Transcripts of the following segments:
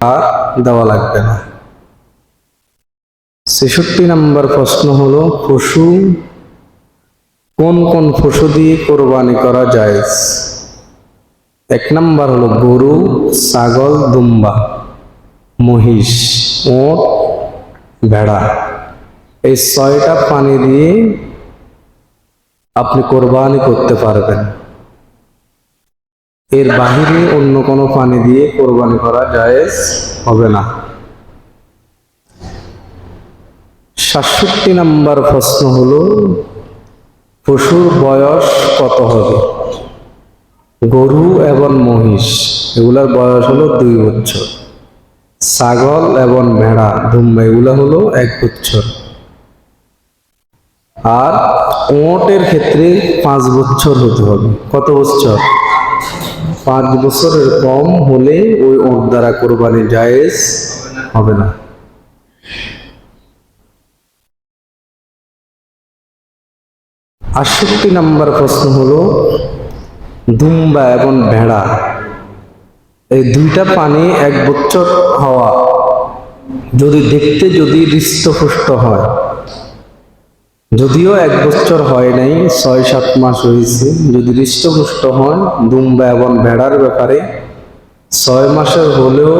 আর দেওয়া লাগবে না। ছেষট্টি নম্বর প্রশ্ন হলো, পশু কোন কোন পশু দিয়ে কোরবানি করা যায়? এক নম্বর হলো গরু, ছাগল, দুম্বা, মহিষ, ওট, ভেড়া। এই ছয়টা পানি দিয়ে আপনি কোরবানি করতে পারবেন। এর বাহিরে অন্য কোনো পানি দিয়ে কোরবানি করা জায়েজ হবে না। সাতষট্টি নাম্বার প্রশ্ন হলো, পশুর বয়স কত হবে? গরু এবং মহিষ, এগুলার বয়স হলো দুই বছর। ছাগল এবং ভেড়া, দুম্বা, এগুলো হলো এক বছর। আর ওটের ক্ষেত্রে পাঁচ বছর হতে হবে। কত বছর? পাঁচ বছরের কম হলে ওই ওর দ্বারা কোরবানি জায়েজ হবে না। আটষট্টি নাম্বার প্রশ্ন হলো, দুম্বা এবং ভেড়া, এই দুইটা পানি এক বছর হওয়া, যদি দেখতে যদি হৃষ্টপুষ্ট হয় যদিও এক বছর হয় নাই, ছয় সাত মাস হয়েছে যদি হৃষ্টপুষ্ট হয় দুম্বা এবং ভেড়ার ব্যাপারে ছয় মাসের হলেও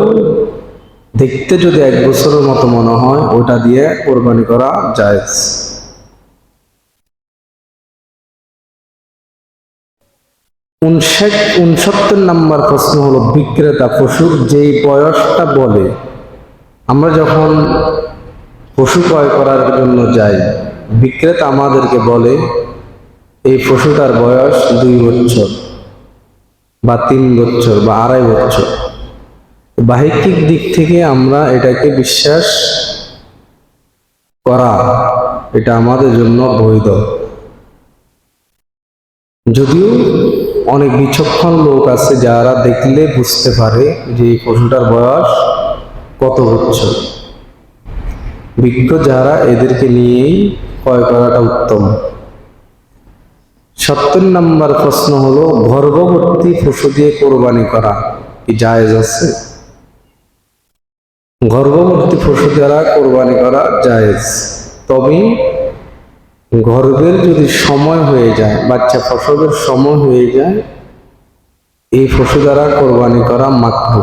দেখতে যদি এক বছরের মতো মনে হয়, ওটা দিয়ে কোরবানি করা যায় উনষাট, উনসত্তর নাম্বার প্রশ্ন হলো, বিক্রেতা পশুর যেই বয়সটা বলে, আমরা যখন পশু ক্রয় করার জন্য যাই বিক্রেতা আমাদেরকে বলে, এই পশুটার বয়স দুই বছর বা তিন বছর বা আড়াই বছর। বাহিকিক দিক থেকে আমরা এটাকে বিশ্বাস করা, এটা আমাদের জন্য বৈধ। যদিও অনেক বিচক্ষণ লোক আছে যারা দেখলে বুঝতে পারে যে এই পশুটার বয়স কত বছর। বিজ্ঞ যারা এদেরকে নিয়েই ক্রয় করাটা উত্তম। সত্তর নম্বর প্রশ্ন হলো গর্ভবর্তী পশু দিয়ে কোরবানি করা কি জায়েজ আছে? গর্ভবর্তী পশু দ্বারা কোরবানি করা জায়েজ। তবে গর্ভের যদি সময় হয়ে যায়, বাচ্চা প্রসবের সময় হয়ে যায়, এই পশু দ্বারা কোরবানি করা মাত্র।